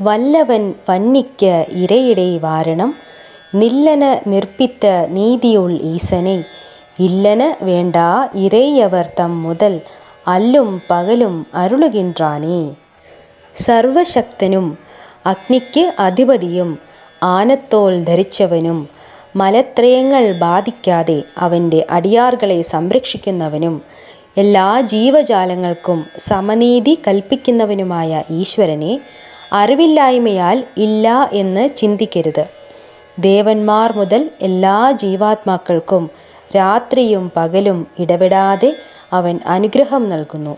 വല്ലവൻ വന്നിക്ക് ഇരയിടേ വാരണം. നില്ലന നിർപ്പിത്ത നീതിയുൾ ഈസനെ. ഇല്ലന വേണ്ട ഇരയവർ തം മുതൽ അല്ലും പകലും അരുളുകിൻറാനേ. സർവശക്തനും അഗ്നിക്ക് അധിപതിയും ആനത്തോൽ ധരിച്ചവനും മലത്രയങ്ങൾ ബാധിക്കാതെ അവന്റെ അടിയാർകളെ സംരക്ഷിക്കുന്നവനും എല്ലാ ജീവജാലങ്ങൾക്കും സമനീതി കൽപ്പിക്കുന്നവനുമായ ഈശ്വരനെ അറിവില്ലായ്മയാൽ ഇല്ല എന്ന് ചിന്തിക്കരുത്. ദേവന്മാർ മുതൽ എല്ലാ ജീവാത്മാക്കൾക്കും രാത്രിയും പകലും ഇടപെടാതെ അവൻ അനുഗ്രഹം നൽകുന്നു.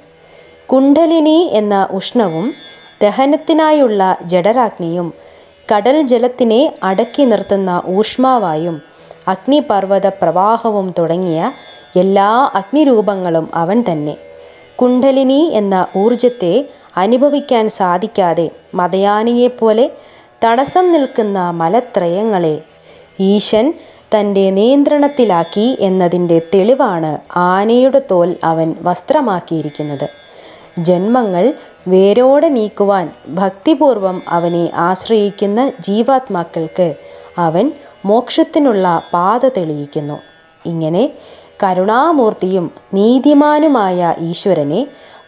കുണ്ഡലിനി എന്ന ഉഷ്ണവും ദഹനത്തിനായുള്ള ജഡരാഗ്നിയും കടൽ ജലത്തിനെ അടക്കി നിർത്തുന്ന ഊഷ്മാവായും അഗ്നിപർവത പ്രവാഹവും തുടങ്ങിയ എല്ലാ അഗ്നിരൂപങ്ങളും അവൻ തന്നെ. കുണ്ഡലിനി എന്ന ഊർജത്തെ അനുഭവിക്കാൻ സാധിക്കാതെ മതയാനിയെപ്പോലെ തടസ്സം നിൽക്കുന്ന മലത്രയങ്ങളെ ഈശൻ തന്റെ നിയന്ത്രണത്തിലാക്കി എന്നതിന്റെ തെളിവാണ് ആനയുടെ തോൽ അവൻ വസ്ത്രമാക്കിയിരിക്കുന്നത്. ജന്മങ്ങൾ വേരോടെ നീക്കുവാൻ ഭക്തിപൂർവം അവനെ ആശ്രയിക്കുന്ന ജീവാത്മാക്കൾക്ക് അവൻ മോക്ഷത്തിനുള്ള പാത തെളിയിക്കുന്നു. ഇങ്ങനെ കരുണാമൂർത്തിയും നീതിമാനുമായ ഈശ്വരനെ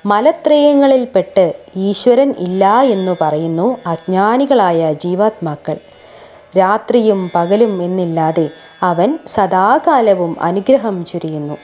മലത്രയങ്ങളിൽപ്പെട്ട് ഈശ്വരൻ ഇല്ല എന്നു പറയുന്നു അജ്ഞാനികളായ ജീവാത്മാക്കൾ. രാത്രിയും പകലും എന്നില്ലാതെ അവൻ സദാകാലവും അനുഗ്രഹം ചൊരിയുന്നു.